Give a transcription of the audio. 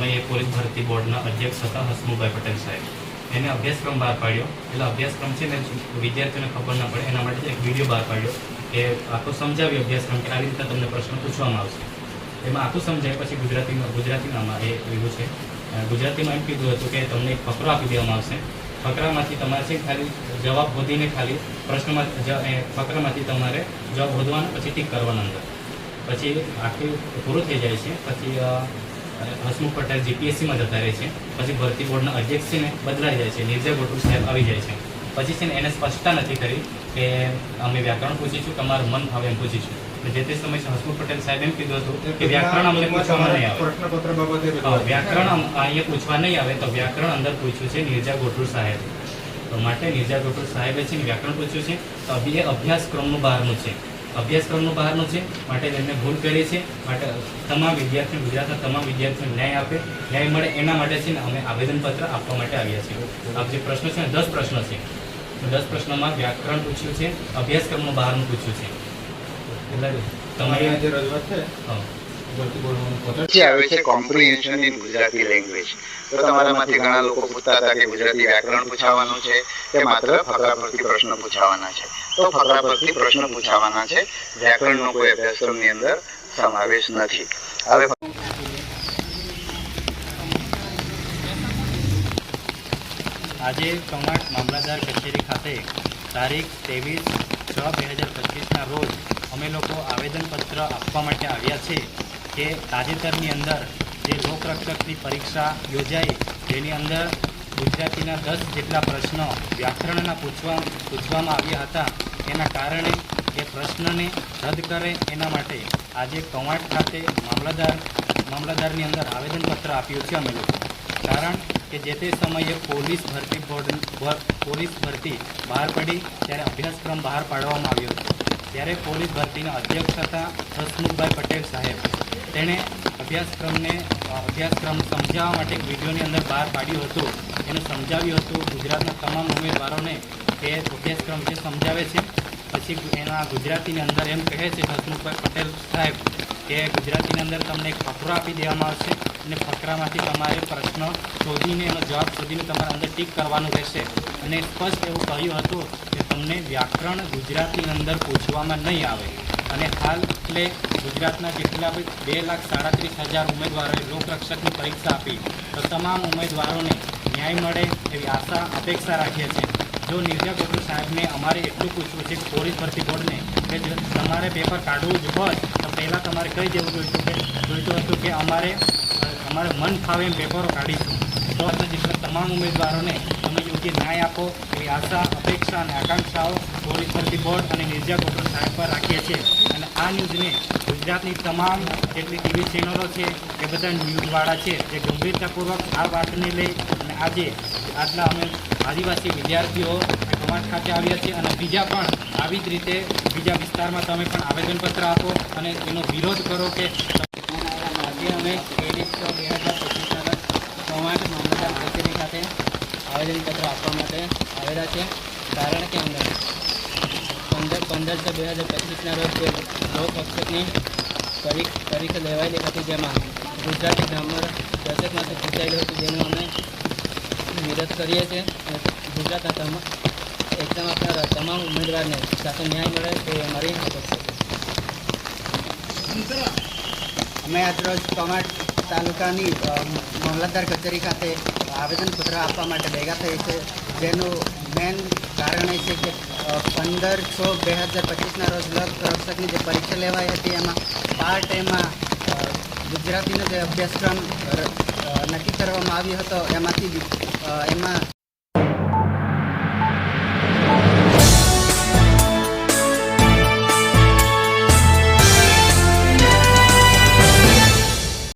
સમયે પોલીસ ભરતી બોર્ડના અધ્યક્ષ હતા હસમુભાઈ પટેલ સાહેબ. એને અભ્યાસક્રમ બહાર પાડ્યો. એટલે અભ્યાસક્રમ છે ને વિદ્યાર્થીઓને ખબર ના પડે, એના માટે એક વીડિયો બહાર પાડ્યો કે આખો સમજાવ્યો અભ્યાસક્રમ કે આવી રીતે તમને પ્રશ્ન પૂછવામાં આવશે. એમાં આખું સમજાય, પછી ગુજરાતીમાં ગુજરાતીમાં એ એવું છે. ગુજરાતીમાં એમ કીધું હતું કે તમને એક ફકરો આપી દેવામાં આવશે. ફકરામાંથી તમારે છે ખાલી જવાબ શોધીને ખાલી પ્રશ્નમાં ફકરામાંથી તમારે જવાબ શોધવાનો પછી ટીક કરવાનો અંદર. પછી આખી પૂરું થઈ જાય છે. પછી હસમુખ પટેલ જીપીએસસીમાં જતા રહે છે. પછી ભરતી બોર્ડના અધ્યક્ષ છે ને બદલાઈ જાય છે. નિર્જય ગોટુ સાહેબ આવી જાય છે. પછી છે ને એને સ્પષ્ટતા નથી કરી કે અમે વ્યાકરણ પૂછીશું તમારું મન ભાવે એમ પૂછીશું. જે તે સમયે હસમુખ પટેલ સાહેબ એમ કીધું હતું કે વ્યાકરણ અમને પૂછવામાં નહીં આવે. પ્રશ્નપત્ર બાબતે વ્યાકરણ અહીંયા પૂછવા નહીં આવે તો વ્યાકરણ અંદર પૂછ્યું છે નિર્જા ગોઠુર સાહેબ. તો માટે નિર્જા ગોઠુર સાહેબે છે ને વ્યાકરણ પૂછ્યું છે. તો એ અભ્યાસક્રમનું બહારનું છે. અભ્યાસક્રમનું બહારનું છે માટે એમને ભૂલ કરી છે માટે તમામ વિદ્યાર્થીઓ ગુજરાતના તમામ વિદ્યાર્થીઓને ન્યાય આપે ન્યાય મળે એના માટે છે ને અમે આવેદનપત્ર આપવા માટે આવ્યા છીએ. આ જે પ્રશ્નો છે ને દસ પ્રશ્નો છે. દસ પ્રશ્નોમાં વ્યાકરણ પૂછ્યું છે અભ્યાસક્રમનું બહારનું પૂછ્યું છે. એટલે તમારી જે રજૂઆત છે? હા. પછી આવે છે કોમ્પ્રિહેન્શન ઇન ગુજરાતી લેંગ્વેજ તો તમારામાંથી ઘણા લોકો પૂછતા હતા કે ગુજરાતી વ્યાકરણ પૂછાવાનું છે કે માત્ર ફકરા પરથી પ્રશ્ન પૂછાવાના છે. તો ફકરા પરથી પ્રશ્ન પૂછાવાના છે. વ્યાકરણનો કોઈ અભ્યાસક્રમની અંદર સમાવેશ નથી. હવે આજે કમાટ મામલતદાર કચેરી ખાતે તારીખ ત્રેવીસ છ બે હજાર પચીસના રોજ અમે લોકો આવેદનપત્ર આપવા માટે આવ્યા છે કે તાજેતરની અંદર જે લોકરક્ષકની પરીક્ષા યોજાઈ તેની અંદર ગુજરાતીના દસ જેટલા પ્રશ્નો વ્યાકરણના પૂછવા, પૂછવામાં આવ્યા હતા. એના કારણે એ પ્રશ્નને રદ કરે એના માટે આજે કવાંટ ખાતે મામલતદાર, મામલતદારની અંદર આવેદનપત્ર આપ્યું છે અમે લોકો. કારણ કે જે તે સમયે પોલીસ ભરતી બોર્ડ પોલીસ ભરતી બહાર પડી, ત્યારે અભ્યાસક્રમ બહાર પાડવામાં આવ્યો હતો. ત્યારે પોલીસ ભરતીના અધ્યક્ષ હતા હસમુખભાઈ પટેલ સાહેબ. તેણે અભ્યાસક્રમને અભ્યાસક્રમ સમજાવવા માટે એક વિડીયોની અંદર બહાર પાડ્યું હતું. એનું સમજાવ્યું હતું ગુજરાતના તમામ ઉમેદવારોને તે અભ્યાસક્રમ જે સમજાવે છે, પછી એના ગુજરાતીની અંદર એમ કહે છે હસમુખભાઈ પટેલ સાહેબ કે ગુજરાતીની અંદર તમને એક ફકરો આપી દેવામાં આવશે અને ફકરામાંથી તમારે પ્રશ્ન શોધીને એનો જવાબ શોધીને તમારે અંદર ટીક કરવાનું રહેશે. અને સ્પષ્ટ એવું કહ્યું હતું કે તમને વ્યાકરણ ગુજરાતીની અંદર પૂછવામાં નહીં આવે. અને હાલ એટલે ગુજરાતના જેટલા બી લાખ સાડત્રીસ હજાર ઉમેદવારોએ લોકરક્ષકની પરીક્ષા આપી, તો તમામ ઉમેદવારોને ન્યાય મળે એવી આશા, અપેક્ષા રાખીએ છીએ. જો નિર્જય ગોકુળ સાહેબને અમારે એટલું પૂછવું છે પોલીસ ભરતી બોર્ડને કે તમારે પેપર કાઢવું જ હોય, તો પહેલાં તમારે કહી દેવું જોઈતું કે જોઈતું હતું કે અમારે અમારે મન ફાવે એમ પેપરો કાઢીશું. તો જેટલા તમામ ઉમેદવારોને તમે યોગ્ય ન્યાય આપો એવી આશા, અપેક્ષા અને આકાંક્ષાઓ પોલીસ ભરતી બોર્ડ અને નિર્જા ગોકુળ સાહેબ પર રાખીએ છીએ. અને આ ન્યૂઝને ગુજરાતની તમામ જેટલી ટીવી ચેનલો છે, એ બધા ન્યૂઝવાળા છે, જે ગંભીરતાપૂર્વક આ વાતને લઈ અને આજે આટલા અમે આદિવાસી વિદ્યાર્થીઓ કમાટ ખાતે આવ્યા છે અને બીજા પણ આવી જ રીતે બીજા વિસ્તારમાં તમે પણ આવેદનપત્ર આપો અને એનો વિરોધ કરો કે આજે અમે બે હજાર પચીસના કમાટ કચેરી આવેદનપત્ર આપવા માટે આવેલા છે. કારણ કે અંદર પંદર પંદર છ બે હજાર પચીસના રોજ લોકરક્ષકની પરી- પરીક્ષા લેવાયેલી હતી જેમાં ગુજરાતી ગ્રામર દશકમાંથી પૂછાયેલું હતું જેનું અમે વિરોધ કરીએ છીએ. ગુજરાતના તમામ એક્ઝામ આપનારા તમામ ઉમેદવારને સાથે ન્યાય મળે તે અમારી અપેક્ષા છે. અમે આજરોજ કમાટ તાલુકાની મામલતદાર કચેરી ખાતે આવેદનપત્ર આપવા માટે ભેગા થઈ છે જેનું મેન કારણ એ છે કે પંદર છ બે હજાર પચીસના રોજ લગ રક્ષકની જે પરીક્ષા લેવાઈ હતી, એમાં પાર્ટ એમાં ગુજરાતીનો જે અભ્યાસક્રમ નક્કી કરવામાં આવ્યો હતો, એમાંથી એમાં